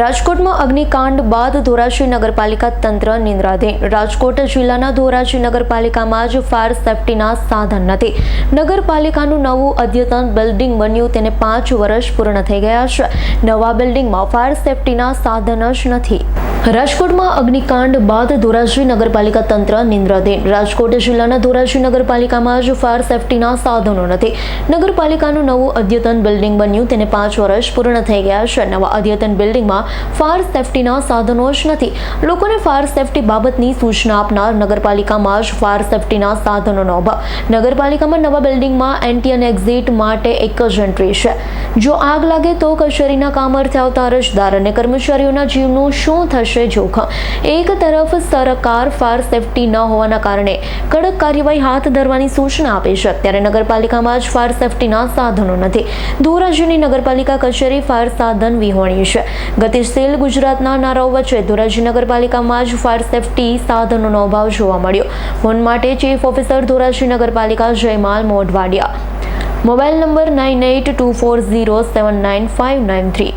રાજકોટમાં અગ્નિકાંડ બાદ ધોરાજી નગરપાલિકા તંત્ર નિંદ્રાધીન. રાજકોટ જિલ્લાના ધોરાજી નગરપાલિકામાં જ ફાયર સેફટીના સાધન નથી. નગરપાલિકાનું નવું અદ્યતન બિલ્ડિંગ બન્યું, તેને પાંચ વર્ષ પૂર્ણ થઈ ગયા છે. નવા બિલ્ડિંગમાં ફાયર સેફટીના સાધન જ નથી. રાજકોટમાં અગ્નિકાંડ બાદ ધોરાજી નગરપાલિકા તંત્ર નિંદ્રાધીન રાજકોટ જિલ્લાના ધોરાજી નગરપાલિકામાં જ ફાયર સેફટીના સાધનો નથી. નગરપાલિકાનું નવું અદ્યતન બિલ્ડિંગ બન્યું. તેને પાંચ વર્ષ પૂર્ણ થઈ ગયા છે. નવા અદ્યતન બિલ્ડિંગમાં ફાયર સેફટીના સાધનો જ નથી. લોકોને ફાયર સેફટી બાબતની સૂચના આપનાર નગરપાલિકામાં જ ફાયર સેફટીના સાધનોનો અભાવ. નગરપાલિકામાં નવા બિલ્ડિંગમાં એન્ટી અને એક્ઝિટ માટે એક જ એન્ટ્રી છે. જો આગ લાગે તો કચેરીના કામ અર્થે આવતા અરજદાર અને કર્મચારીઓના જીવનું શું થશે? જોખમ. એક તરફ સરકાર ફાયર સેફટી ન હોવાના કારણે કડક કાર્યવાહી હાથ ધરવાની સૂચના આપી છે. ત્યારે નગરપાલિકામાં જ ફાયર સેફટીના સાધનો નથી. ધોરાજીની નગરપાલિકા કચેરી ફાયર સાધન વિહોણી છે. ગતિશીલ ગુજરાતના નારાઓ વચ્ચે ધોરાજી નગરપાલિકામાં જ ફાયર સેફટી સાધનોનો અભાવ જોવા મળ્યો. ફોન માટે ચીફ ઓફિસર ધોરાજી નગરપાલિકા Jaymal Modhwadiya. Mobile number nine eight two four zero seven nine five nine three.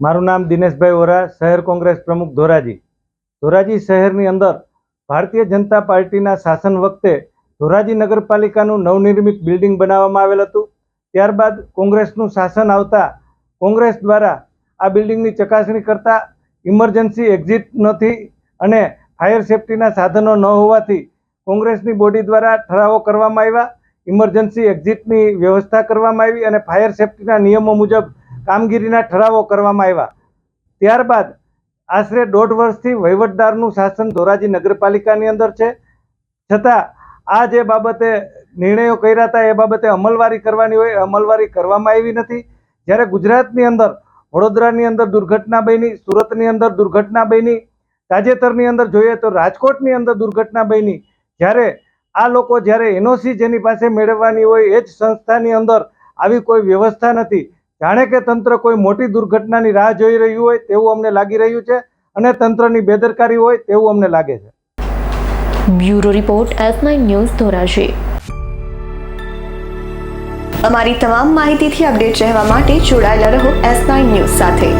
મારું નામ દિનેશભાઈ વોરા, શહેર કોંગ્રેસ પ્રમુખ ધોરાજી. ધોરાજી શહેરની અંદર ભારતીય જનતા પાર્ટીના શાસન વખતે ધોરાજી નગરપાલિકાનું નવનિર્મિત બિલ્ડિંગ બનાવવામાં આવેલ હતું. ત્યારબાદ કોંગ્રેસનું શાસન આવતા કોંગ્રેસ દ્વારા આ બિલ્ડિંગની ચકાસણી કરતા ઇમરજન્સી એક્ઝિટ નથી અને ફાયર સેફટીના સાધનો ન હોવાથી કોંગ્રેસની બોડી દ્વારા ઠરાવો કરવામાં આવ્યા. ઇમરજન્સી એક્ઝિટની વ્યવસ્થા કરવામાં આવી અને ફાયર સેફટીના નિયમો મુજબ કામગીરીના ઠરાવો કરવામાં આવ્યા. ત્યારબાદ આશરે દોઢ વર્ષથી વહીવટદારનું શાસન ધોરાજી નગરપાલિકાની અંદર છે. છતાં આ જે બાબતે નિર્ણયો કર્યા હતા એ બાબતે અમલવારી કરવાની હોય, અમલવારી કરવામાં આવી નથી. જ્યારે ગુજરાતની અંદર, વડોદરાની અંદર દુર્ઘટના બની, સુરતની અંદર દુર્ઘટના બની, તાજેતરની અંદર જોઈએ તો રાજકોટની અંદર દુર્ઘટના બની, જ્યારે આ લોકો જ્યારે એનઓસી જેની પાસે મેળવવાની હોય એ જ સંસ્થાની અંદર આવી કોઈ વ્યવસ્થા નથી. જાણે કે તંત્ર કોઈ મોટી દુર્ઘટનાની રાહ જોઈ રહ્યું હોય તેવું અમને લાગી રહ્યું છે અને તંત્રની બેદરકારી હોય તેવું અમને લાગે છે. Bureau report S nine news Dhoraji. અમારી તમામ માહિતીથી અપડેટ રહેવા માટે જોડાયેલા રહો એસ નાઇન ન્યૂઝ સાથે.